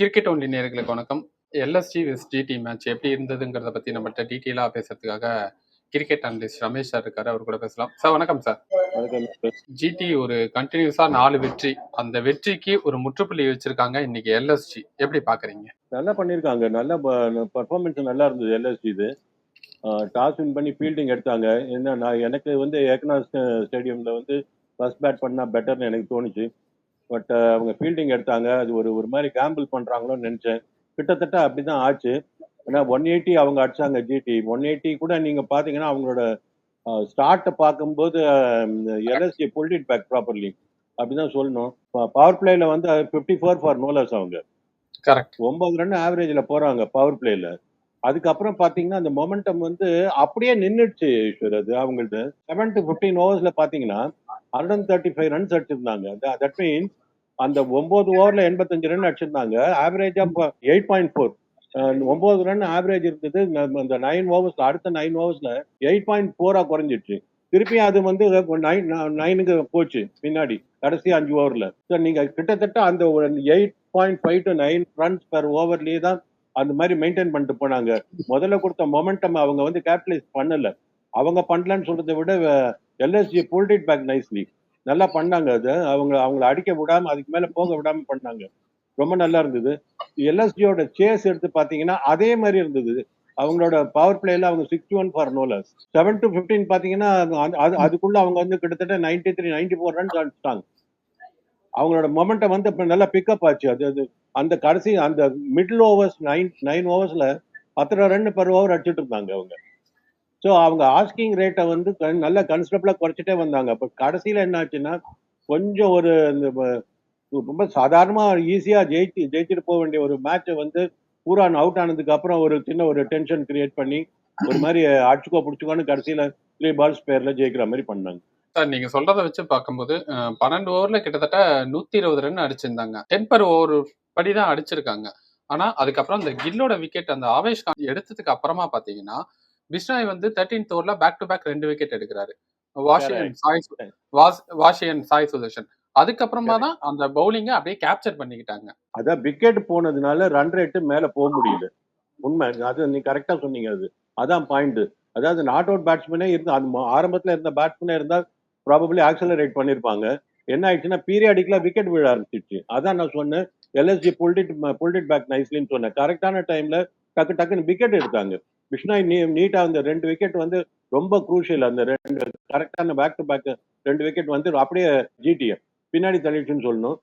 Cricket only நேர்களுக்கு வணக்கம். LSG விஸ் GT match எப்படி இருந்ததுங்கிறத பத்தி நம்மகிட்ட டீட்டெயிலாக பேசுறதுக்காக கிரிக்கெட் அனலிஸ்ட் ரமேஷ் சார் இருக்காரு. அவர் கூட பேசலாம். சார் வணக்கம் சார் ஜிடி ஒரு கண்டினியூஸா நாலு வெற்றி. அந்த வெற்றிக்கு ஒரு முற்றுப்புள்ளி வச்சிருக்காங்க இன்னைக்கு எல்எஸ்ஜி. எப்படி பாக்குறீங்க? நல்லா பண்ணியிருக்காங்க நல்ல பர்ஃபார்மன்ஸ் நல்லா இருந்தது எல்எஸ்ஜி இது. டாஸ் வின் பண்ணி ஃபீல்டிங் எடுத்தாங்க. என்ன நான் எனக்கு வந்து ஏக்னா ஸ்டேடியம்ல வந்து ஃபர்ஸ்ட் பேட் பண்ணா பெட்டர்னு எனக்கு தோணுச்சு. பட் அவங்க ஃபீல்டிங் எடுத்தாங்க. அது ஒரு ஒரு மாதிரி கேம்பிள் பண்றாங்களோன்னு நினைச்சேன். கிட்டத்தட்ட அப்படிதான் ஆச்சு. ஏன்னா ஒன் எயிட்டி அவங்க அடிச்சாங்க ஜிடி ஒன் எயிட்டி கூட நீங்க பாத்தீங்கன்னா அவங்களோட ஸ்டார்ட்டை பார்க்கும்போது LSG built it back properly அப்படிதான் சொல்லணும். பவர் பிளேல வந்து ஃபிஃப்டி ஃபோர் ஃபார் நோலர்ஸ் அவங்க. கரெக்ட் ஒன்பது ரன் ஆவரேஜ்ல போறாங்க பவர் பிளேல அதுக்கப்புறம் பாத்தீங்கன்னா அந்த மொமெண்டம் வந்து அப்படியே நின்றுச்சு ஈஸ்வர் அது அவங்கள்ட்ட செவன் டு பிப்டீன் ஓவர்ஸ்ல பாத்தீங்கன்னா ஹண்ட்ரட் தேர்ட்டி ஃபைவ் ரன்ஸ் அடிச்சிருந்தாங்க. தட் மீன்ஸ் அந்த ஒன்பது ஓவர்ல எண்பத்தஞ்சு ரன் அடிச்சிருந்தாங்க. ஆவரேஜா எயிட் பாயிண்ட் ஃபோர் ஒன்பது ரன் ஆவரேஜ் இருந்தது. இந்த அந்த நைன் ஓவர்ஸ்ல அடுத்த நைன் ஓவர்ஸ்ல எயிட் பாயிண்ட் ஃபோரா குறைஞ்சிடுச்சு. திருப்பி அது வந்து நைன் நைனுக்கு போச்சு பின்னாடி கடைசி அஞ்சு ஓவர்ல ஸோ நீங்க கிட்டத்தட்ட அந்த eight point five to nine runs per ஓவர்லயே தான் அந்த மாதிரி மெயின்டைன் பண்ணிட்டு போனாங்க. முதல்ல கொடுத்த மொமெண்டம் அவங்க வந்து கேபிட்டலைஸ் பண்ணல. அவங்க பண்ணலன்னு சொல்றதை விட LSG pulled it back nicely நல்லா பண்ணாங்க அது. அவங்க அவங்கள அடிக்க விடாம அதுக்கு மேல போக விடாம பண்ணாங்க. ரொம்ப நல்லா இருந்தது. எல்எஸ்ஜியோட சேஸ் எடுத்து பாத்தீங்கன்னா அதே மாதிரி இருந்தது. அவங்களோட பவர் பிளேல அவங்க sixty one for no loss seven to fifteen பாத்தீங்கன்னா அது அதுக்குள்ள அவங்க வந்து கிட்டத்தட்ட ninety three ninety four runs அடிச்சிட்டாங்க. அவங்களோட மொமெண்டம் வந்து இப்போ நல்லா பிக்கப் ஆச்சு. அது அது அந்த கடைசி அந்த மிடில் ஓவர்ஸ் நைன் நைன் ஓவர்ஸ்ல பத்தரை ரன் பர் ஓவர் அடிச்சுட்டு இருந்தாங்க அவங்க. ஸோ அவங்க ஆஸ்கிங் ரேட்டை வந்து நல்ல கன்ஸ்டபிளா குறைச்சிட்டே வந்தாங்க. இப்போ கடைசியில் என்ன ஆச்சுன்னா கொஞ்சம் ஒரு இந்த ரொம்ப சாதாரணமா ஈஸியா ஜெயிச்சு ஜெயிச்சுட்டு போக வேண்டிய ஒரு மேட்சை வந்து பூரா அவுட் ஆனதுக்கு அப்புறம் ஒரு சின்ன ஒரு டென்ஷன் கிரியேட் பண்ணி ஒரு மாதிரி அடிச்சுக்கோ பிடிச்சிக்கோன்னு கடைசியில த்ரீ பால்ஸ் பேரில் ஜெயிக்கிற மாதிரி பண்ணாங்க. சார் நீங்க சொல்றத வச்சு பார்க்கும்போது பன்னெண்டு ஓவர்ல கிட்டத்தட்ட நூத்தி இருபது ரன் அடிச்சிருந்தாங்க. டென் பர் ஓவர் படிதான் அடிச்சிருக்காங்க. ஆனா அதுக்கப்புறம் இந்த கில்லோட விக்கெட் அந்த ஆவேஷ் கான் எடுத்ததுக்கு அப்புறமா பாத்தீங்கன்னா பிஷ்னாய் வந்து தேர்ட்டீன்த் ஓவர்ல பேக் டு பேக் ரெண்டு விக்கெட் எடுக்கிறாரு. வாஷியன் சாய் வாஷியன் சாய் சுதர்ஷன். அதுக்கப்புறமா தான் அந்த பவுலிங்க அப்படியே கேப்சர் பண்ணிக்கிட்டாங்க. அதான் விக்கெட் போனதுனால ரன் ரேட்டு மேல போக முடியுது. உண்மை. அது நீ கரெக்டா சொன்னீங்க அது. அதான் பாயிண்ட் அதாவது நாட் அவுட் பேட்ஸ்மேனே இருந்தா அது ஆரம்பத்துல இருந்த பேட்ஸ்மேனே இருந்தா ப்ராபப்ளி ஆக்சலரேட் பண்ணிருப்பாங்க. என்ன ஆயிடுச்சுன்னா பீரியாடிக்கலா விக்கெட் விழ ஆரம்பிச்சிருச்சு. அதான் நான் சொன்னேன். எல்எஸ்ஜி புல்டிட் புல்டிட் பேக் நைஸ்லின்னு சொன்னேன். கரெக்டான டைம்ல டக்கு டக்குன்னு விக்கெட் எடுத்தாங்க. விஷ்ணாய் நீ நீட்டா அந்த ரெண்டு விக்கெட் வந்து ரொம்ப குரூஷியல் அந்த ரெண்டு கரெக்டான பேக் டு பேக் ரெண்டு விக்கெட் வந்து அப்படியே ஜிடிஎம் பின்னாடி தள்ளிடுச்சுன்னு சொல்லணும்.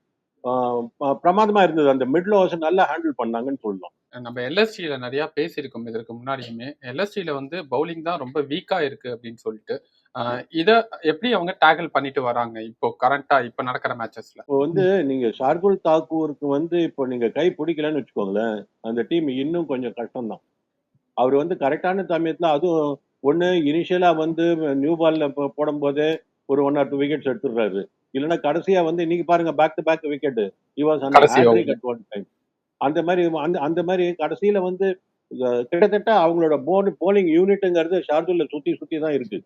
பிரமாதமா இருந்தது. அந்த மிடில் ஓவர்ஸ் நல்லா ஹேண்டில் பண்ணாங்கன்னு சொல்லணும். நம்ம எல்எஸ்டியில நிறைய பேசியிருக்கோம் இதற்கு முன்னாடியுமே. எல்எஸ்டியில வந்து பவுலிங் தான் ரொம்ப வீக்கா இருக்கு அப்படின்னு சொல்லிட்டு இத எப்படி அவங்க டேக்கிள் பண்ணிட்டு வராங்க? இப்போ கரண்டா இப்ப நடக்கிற மேட்சஸ்ல இப்போ வந்து நீங்க ஷார்குல் தாக்கூருக்கு வந்து இப்போ நீங்க கை பிடிக்கலன்னு வச்சுக்கோங்களேன் அந்த டீம் இன்னும் கொஞ்சம் கஷ்டம் தான் அவர் வந்து கரெக்டான சமயத்துல அதுவும் ஒண்ணு இனிஷியலா வந்து நியூ பால்ல போடும் போதே ஒரு ஒன் ஆர் டூ விக்கெட்ஸ் எடுத்துடுறாரு. இல்லைன்னா கடைசியா வந்து இன்னைக்கு பாருங்க பேக் டு பேக் விக்கெட் இவாஸ் டைம் அந்த மாதிரி அந்த அந்த மாதிரி கடைசியில வந்து கிட்டத்தட்ட அவங்களோட போன் போலிங் யூனிட்டுங்கிறது ஷார்துல்ல சுத்தி சுத்தி தான் இருக்கு.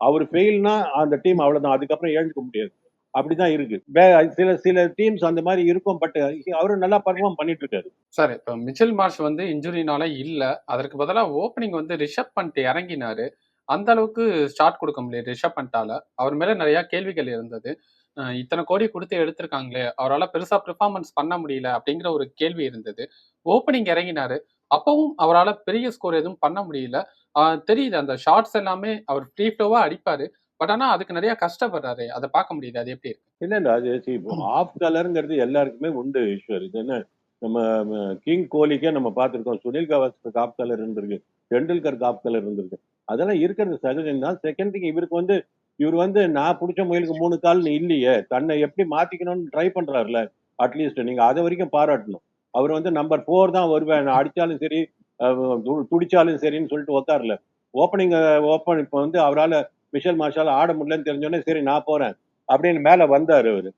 அவர் ஃபெயில்னா அந்த டீம் அவ்வளவுதான். அதுக்கப்புறம் எழுந்துக்க முடியாது. அப்படிதான் இருக்கு. சில சில டீம்ஸ் அந்த மாதிரி இருக்கும் பட் அவரும் நல்லா பர்ஃபார்ம் பண்ணிட்டு இருக்காரு சார் இப்போ மிச்சல் மார்ஷ் வந்து இன்ஜுரினால இல்ல. அதற்கு பதிலாக ஓப்பனிங் வந்து ரிஷப் பண்ணிட்டு இறங்கினாரு. அந்த அளவுக்கு ஸ்டார்ட் கொடுக்க முடியாது ரிஷப் பண்ணிட்டால அவர் மேல நிறைய கேள்விகள் இருந்தது. இத்தனை கோடி கொடுத்து எடுத்திருக்காங்களே அவரால் பெருசா பெர்ஃபார்மன்ஸ் பண்ண முடியல அப்படிங்கிற ஒரு கேள்வி இருந்தது. ஓப்பனிங் இறங்கினாரு. அப்பவும் அவரால் பெரிய ஸ்கோர் எதுவும் பண்ண முடியல. தெரியுது அந்த ஷார்ட்ஸ் எல்லாமே அவர் ஃப்ரீ ஃப்ளோவா அடிப்பாரு. பட் ஆனா அதுக்கு நிறைய கஷ்டப்படுறாரு. அதை பார்க்க முடியுது. அது எப்படி இருக்கு? இல்ல இல்ல. அது ஆஃப் கலருங்கிறது எல்லாருக்குமே உண்டு ஈஸ்வர். இது என்ன? நம்ம கிங் கோலிக்கே நம்ம பார்த்துருக்கோம். சுனில் கவாஸ்கர் ஆஃப் கலர் இருந்திருக்கு. டெண்டுல்கர் ஆஃப் கலர் இருந்திருக்கு. அதெல்லாம் இருக்கிறது சகஜம் தான். செகண்ட் திங் இவருக்கு வந்து இவர் வந்து நான் பிடிச்ச முயலுக்கு மூணு கால் இல்லையே. தன்னை எப்படி மாத்திக்கணும்னு ட்ரை பண்றாருல. அட்லீஸ்ட் நீங்க அதை வரைக்கும் பாராட்டணும். அவர் வந்து நம்பர் ஃபோர் தான் வருவேன். அடிச்சாலும் சரி துடிச்சாலும் சரின்னு சொல்லிட்டு உக்காரல ஓப்பனிங் ஓப்பன் இப்போ வந்து அவரால் மிஷல் மார்ஷால் ஆட முடியலன்னு தெரிஞ்சோடனே சரி நான் போறேன். அப்படின்னு மேல வந்தார் அவரு.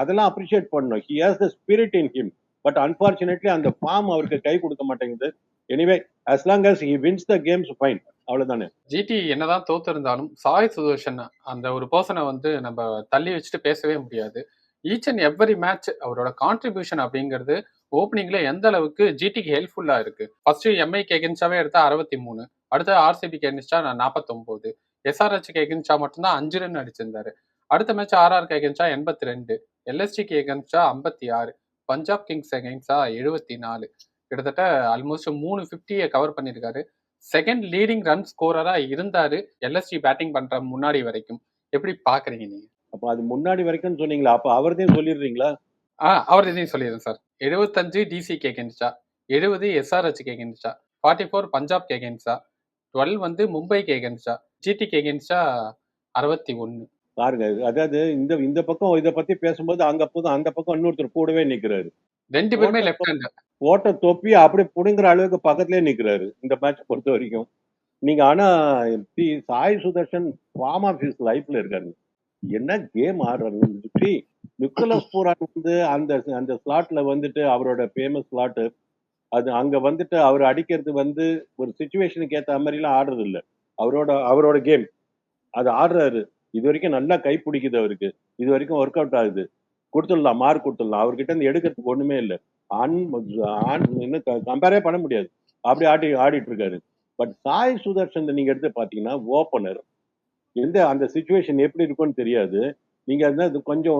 அதெல்லாம் அப்ரிஷியேட் பண்ணணும். He has the spirit in him but unfortunately அந்த ஃபார்ம் அவருக்கு கை கொடுக்க மாட்டேங்குது. Anyway as long as he wins the games fine அவ்வளவுதானே? ஜிடி என்னதான் தோத்து இருந்தாலும் சாய் சுதர்ஷன் அந்த ஒரு பர்சனை வந்து நம்ம தள்ளி வச்சுட்டு பேசவே முடியாது. ஈச் அண்ட் எவ்ரி மேட்ச் அவரோட கான்ட்ரிபியூஷன் அப்படிங்கிறது ஓப்பனிங்ல எந்த அளவுக்கு ஜிடிக்கு ஹெல்ப்ஃபுல்லா இருக்கு. ஃபர்ஸ்ட் எம்ஐ கேகன்ஸாவே எடுத்தா அறுபத்தி மூணு. அடுத்து ஆர்சிபிக்கு நான் நாற்பத்தொன்பது எஸ்ஆர்ஹெச்க்கு எகென்ஸ்டா மட்டும்தான் அஞ்சு ரன் அடிச்சிருந்தாரு. அடுத்த மேட்ச் ஆர்ஆர்க்கு எகென்ஸ்டா எண்பத்தி ரெண்டு எல்எஸ்டிக்கு எகென்ஸ்டா ஐம்பத்தி ஆறு பஞ்சாப் கிங்ஸ் எகென்ஸ்டா எழுபத்தி நாலு. கிட்டத்தட்ட ஆல்மோஸ்ட் மூணு ஃபிஃப்டியை கவர் பண்ணியிருக்காரு. செகண்ட் லீடிங் ரன் ஸ்கோரரா இருந்தாரு எல்எஸ்டி பேட்டிங் பண்ற முன்னாடி வரைக்கும். எப்படி பாக்குறீங்க நீங்க? அப்ப அது முன்னாடி வரைக்கும் சொன்னீங்களா? அப்ப அவர்தையும் சொல்லிடுறீங்களா? ஆ அவர் இதையும் சொல்லிடுறேன் சார். எழுபத்தஞ்சு டிசி கேகென்ஸ்டா எழுபது எஸ்ஆர்ஹெச் கேகென்ஸ்டா ஃபார்ட்டி ஃபோர் பஞ்சாப் கேகென்ஸ்டா டுவெல் வந்து மும்பை கேகென்ஸ்டா ஜிடி கேகென்ஸ்டா அறுபத்தி ஒன்று பாருங்க அதாவது இந்த இந்த பக்கம் இதை பத்தி பேசும்போது அங்க போதும் அந்த பக்கம் இன்னொருத்தர் கூடவே நிக்கிறாரு. ரெண்டு பேருமே லெஃப்ட் ஓட்ட தொப்பி அப்படி புடுங்குற அளவுக்கு பக்கத்துலயே நிக்கிறாரு இந்த மேட்ச் பொறுத்த வரைக்கும். நீங்க ஆனா the Sai Sudharsan form of his லைஃப்ல இருக்காரு. என்ன கேம் ஆடுறாரு? நிக்கோலஸ் பூரான் வந்து அந்த அந்த ஸ்லாட்ல வந்துட்டு அவரோட ஃபேமஸ் ஸ்லாட் அது அங்க வந்துட்டு அவர் அடிக்கிறது வந்து ஒரு சுச்சுவேஷனுக்கு ஏத்த மாதிரி எல்லாம் ஆடுறது இல்ல அவரோட அவரோட கேம். அது ஆடுறாரு. இது வரைக்கும் நல்லா கை பிடிக்குது அவருக்கு. இது வரைக்கும் ஒர்க் அவுட் ஆகுது. கொடுத்துடலாம் மார்க் கொடுத்துடலாம். அவர்கிட்ட இருந்து எடுக்கிறதுக்கு ஒண்ணுமே இல்லை. ஆண் ஆண் இன்னும் கம்பேரே பண்ண முடியாது. அப்படி ஆடி ஆடிட்டு இருக்காரு பட் சாய் சுதர்ஷன் நீங்க எடுத்து பாத்தீங்கன்னா ஓப்பனர் எந்த அந்த சுச்சுவேஷன் எப்படி இருக்கும்னு தெரியாது. நீங்க அது கொஞ்சம்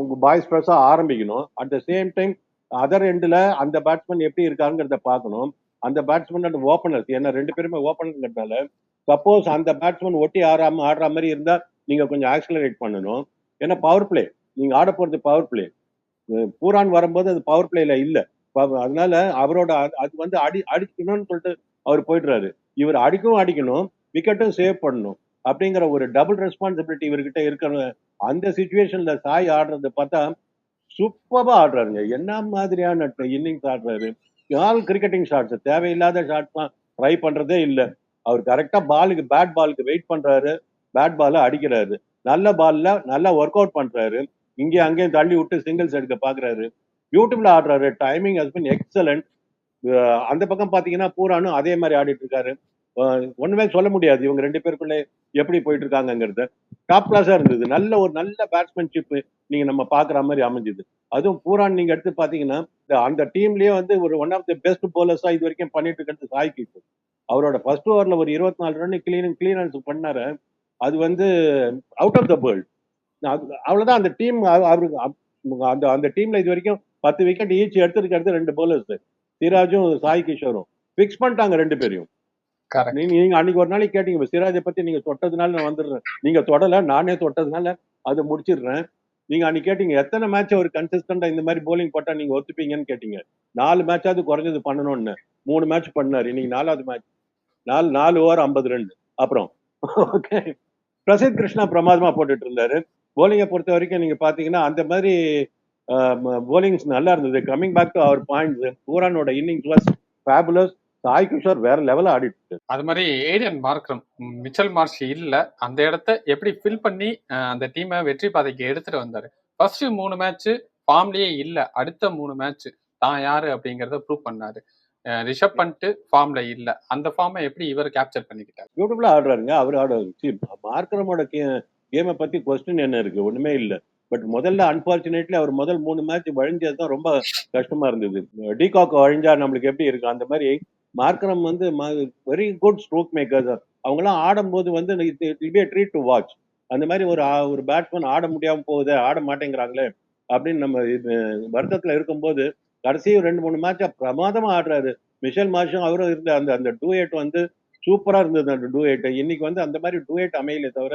உங்க பாய்ஸ் ப்ரெஸ்ஸா ஆரம்பிக்கணும். At the same time other எண்டில் அந்த பேட்ஸ்மேன் எப்படி இருக்காங்கிறத பார்க்கணும். அந்த பேட்ஸ்மேன் அண்ட் ஓப்பனர் ஏன்னா ரெண்டு பேருமே ஓப்பனர்ங்கிறதுனால சப்போஸ் அந்த பேட்ஸ்மேன் ஒட்டி ஆடாம ஆடுற மாதிரி இருந்தா நீங்க கொஞ்சம் ஆக்சிலரேட் பண்ணணும். ஏன்னா பவர் பிளே நீங்க ஆட போறது பவர் பிளே பூரான் வரும்போது அது பவர் பிளேல இல்ல. அதனால அவரோட அது- அது வந்து அடி அடிக்கணும்னு சொல்லிட்டு அவர் போயிடுறாரு. இவர் அடிக்கவும் அடிக்கணும் விக்கெட்டும் சேவ் பண்ணணும் அப்படிங்கிற ஒரு டபுள் ரெஸ்பான்சிபிலிட்டி இவர்கிட்ட இருக்கணும். அந்த சுச்சுவேஷன்ல சாய் ஆடுறது பார்த்தா சூப்பராக ஆடுறாருங்க. என்ன மாதிரியான இன்னிங்ஸ் ஆடுறாரு. ஆல் கிரிக்கெட்டிங் ஷாட்ஸ் தேவையில்லாத ஷாட்ஸ்லாம் ட்ரை பண்றதே இல்லை. அவர் கரெக்டா பாலுக்கு பேட் பாலுக்கு வெயிட் பண்றாரு. பேட் பால அடிக்கிறாரு. நல்ல பால்ல நல்லா ஒர்க் அவுட் பண்றாரு. இங்கே அங்கேயும் தள்ளி விட்டு சிங்கிள்ஸ் எடுக்க பாக்குறாரு. பியூட்டிஃபுல்லா ஆடுறாரு. டைமிங் ஹஸ் பின் எக்ஸலண்ட் அந்த பக்கம் பாத்தீங்கன்னா பூரானும் அதே மாதிரி ஆடிட்டு இருக்காரு. ஒண்ணுமே சொல்ல முடியாது. இவங்க ரெண்டு பேருக்குள்ளே எப்படி போயிட்டு இருக்காங்கிறத டாப் கிளாஸா இருந்தது. நல்ல ஒரு நல்ல பேட்ஸ்மேன்ஷிப் நீங்க நம்ம பாக்குற மாதிரி அமைஞ்சுது. அதுவும் பூரான் நீங்க எடுத்து பாத்தீங்கன்னா இந்த அந்த டீம்லயே வந்து ஒரு ஒன் ஆஃப் த பெஸ்ட் போலர்ஸா இது வரைக்கும் பண்ணிட்டு இருக்கிறது சாய் கிஷோர் அவரோட ஃபர்ஸ்ட் ஓவர்ல ஒரு இருபத்தி நாலு ரன் கிளீன் கிளீனன்ஸ் பண்ணாரு. அது வந்து அவுட் ஆஃப் த வேர்ல்ட் அவ்வளவுதான். அந்த டீம் அவருக்கு அந்த அந்த டீம்ல இது வரைக்கும் பத்து விக்கெட் ஈச்சு எடுத்திருக்கிறது ரெண்டு போலர்ஸ் சிராஜும் சாய் கிஷோரும். பிக்ஸ் பண்ணிட்டாங்க ரெண்டு பேரையும். நீங்க நீங்க அன்னைக்கு ஒரு நாளைக்கு கேட்டீங்க சிராஜை பத்தி நீங்க தொட்டதுனால நான் வந்துடுறேன். நீங்க தொடல நானே தொட்டதுனால அதை முடிச்சிடுறேன். நீங்க அன்னைக்கு கேட்டீங்க எத்தனை மேட்ச் ஒரு கன்சிஸ்டண்டா இந்த மாதிரி போலிங் போட்டா நீங்க ஒத்துப்பீங்கன்னு கேட்டீங்க? நாலு மேட்சாவது குறைஞ்சது பண்ணணும்னு. மூணு மேட்ச் பண்ணாரு இன்னைக்கு நாலாவது மேட்ச் நாலு நாலு ஓவர் ஐம்பது ரெண்டு அப்புறம் ஓகே பிரசித் கிருஷ்ணா பிரமாதமா போட்டுட்டு இருந்தாரு. போலிங்கை பொறுத்த வரைக்கும் நீங்க பாத்தீங்கன்னா அந்த மாதிரி போலிங்ஸ் நல்லா இருந்தது. Coming back to our points பூரானோட innings was fabulous Sai Kishore வேற லெவலில் ஆடிட்டு. அது மாதிரி ஏடியன் மார்க்ரம் மிச்சல் மார்ஷ் இல்ல. அந்த இடத்த எப்படி ஃபில் பண்ணி அந்த டீமை வெற்றி பாதைக்கு எடுத்துட்டு வந்தாரு. ஃபர்ஸ்ட் மூணு மேட்ச் ஃபார்ம்லயே இல்ல. அடுத்த மூணு மேட்ச் தான் யாரு அப்படிங்கறத ப்ரூவ் பண்ணாரு. ரிஷப் பண்ணிட்டு ஃபார்ம்ல இல்ல. அந்த ஃபார்மை எப்படி இவர் கேப்சர் பண்ணிக்கிட்டாரு? பியூட்டிஃபுல்லா ஆடுறாருங்க. அவர் ஆடுறாரு மார்க்கரமோட கேமை பத்தி கொஸ்டின் என்ன இருக்கு? ஒண்ணுமே இல்ல. பட் முதல்ல அன்பார்ச்சுனேட்லி அவர் முதல் மூணு மேட்ச் வழிஞ்சது தான் ரொம்ப கஷ்டமா இருந்தது. டிகாக் வழிஞ்சா நம்மளுக்கு எப்படி இருக்கு அந்த மாதிரி மார்க்கரம் வந்து வெரி குட் ஸ்ட்ரோக் மேக்கர்ஸ் அவங்கெல்லாம் ஆடும்போது வந்து it be treat to watch அந்த மாதிரி ஒரு ஒரு பேட்ஸ்மேன் ஆட முடியாமல் போகுது ஆட மாட்டேங்கிறாங்களே அப்படின்னு நம்ம இது வருத்தத்துல இருக்கும்போது கடைசி ரெண்டு மூணு மேட்சா பிரமாதமா ஆடுறாரு. மிஷல் மாஷும் அவரும் இருந்த அந்த அந்த டூயட் வந்து சூப்பரா இருந்தது அந்த டூயட் இன்னைக்கு வந்து அந்த மாதிரி டூயட் அமையல தவிர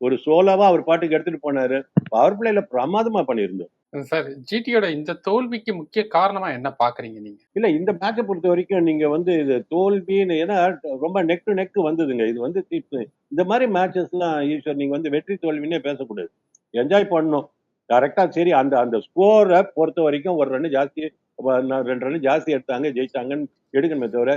ஒரு சோலோவா அவர் பாட்டுக்கு எடுத்துட்டு போனாரு. பவர் பிளேல பிரமாதமா பண்ணியிருந்தார். சார் ஜிடியோட இந்த தோல்விக்கு முக்கிய காரணமா என்ன பாக்குறீங்க நீங்க? இல்ல இந்த மேட்சை பொறுத்த வரைக்கும் நீங்க வந்து இது தோல்வின்னு ஏன்னா ரொம்ப நெக் டு நெக் வந்ததுங்க. இது வந்து இந்த மாதிரி மேட்சஸ்லாம் ஈஸ்வர் நீங்க வந்து வெற்றி தோல்வின்னே பேசக்கூடாது. என்ஜாய் பண்ணணும். கரெக்டா சரி அந்த அந்த ஸ்கோரை பொறுத்த வரைக்கும் ஒரு ரன் ஜாஸ்தி ரெண்டு ரன் ஜாஸ்தி எடுத்தாங்க ஜெயிச்சாங்கன்னு எடுக்கணுமே தவிர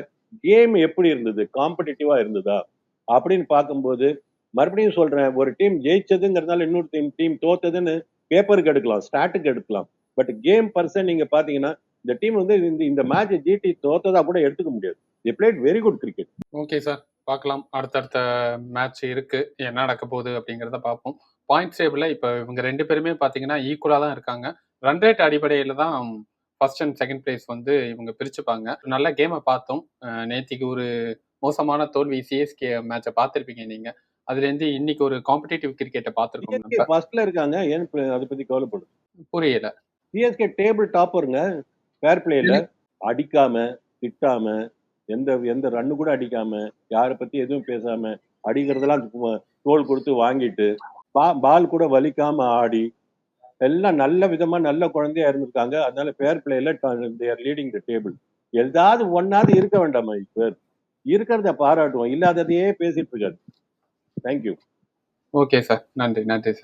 கேம் எப்படி இருந்தது? காம்படிட்டிவா இருந்ததா? அப்படின்னு பார்க்கும்போது மறுபடியும் சொல்றேன் ஒரு டீம் ஜெயிச்சதுங்கிறதுனால இன்னொரு டீம் டீம் தோத்ததுன்னு பேப்பருக்கு எடுக்கலாம் ஸ்டாட்டுக்கு எடுக்கலாம். பட் கேம் பர்சன் நீங்க பாத்தீங்கன்னா இந்த டீம் வந்து இந்த இந்த மேட்ச் ஜிடி தோத்ததா கூட எடுத்துக்க முடியாது. The played very good cricket okay sir பார்க்கலாம் அடுத்தடுத்த மேட்ச் இருக்கு. என்ன நடக்க போகுது அப்படிங்கிறத பார்ப்போம். பாயிண்ட் டேபிளில் இப்போ இவங்க ரெண்டு பேருமே பார்த்தீங்கன்னா ஈக்குவலாக தான் இருக்காங்க. ரன் ரேட் அடிப்படையில் தான் ஃபர்ஸ்ட் அண்ட் செகண்ட் பிளேஸ் வந்து இவங்க பிரிச்சுப்பாங்க. நல்ல கேமை பார்த்தோம். நேத்திக்கு ஒரு மோசமான தோல்வி சிஎஸ்கே மேட்சை பார்த்துருப்பீங்க நீங்க. அதுல இருந்து இன்னைக்கு ஒரு காம்படிட்டிவ் கிரிக்கெட்டை பார்த்துருக்கோம் ஃபர்ஸ்ட்ல இருக்காங்க. ஏன் அதை பத்தி கவலைப்படும் புரியல. சிஎஸ்கே டேபிள் டாப்பருங்க ஃபேர் பிளேல அடிக்காம திட்டாம எந்த எந்த ரன்னு கூட அடிக்காம யாரை பத்தி எதுவும் பேசாம அடிக்கிறதெல்லாம் தோல் கொடுத்து வாங்கிட்டு பா- பால் கூட வலிக்காம ஆடி எல்லாம் நல்ல விதமா நல்ல குழந்தையா இருந்திருக்காங்க. அதனால ஃபேர் பிளேல தேர் லீடிங் த டேபிள் ஏதாவது ஒன்னாவது இருக்க வேண்டாமா இப்ப இருக்கிறத பாராட்டுவோம். இல்லாததையே பேசிட்டு இருக்காரு. தேங்க்யூ ஓகே சார் நன்றி நன்றி சார்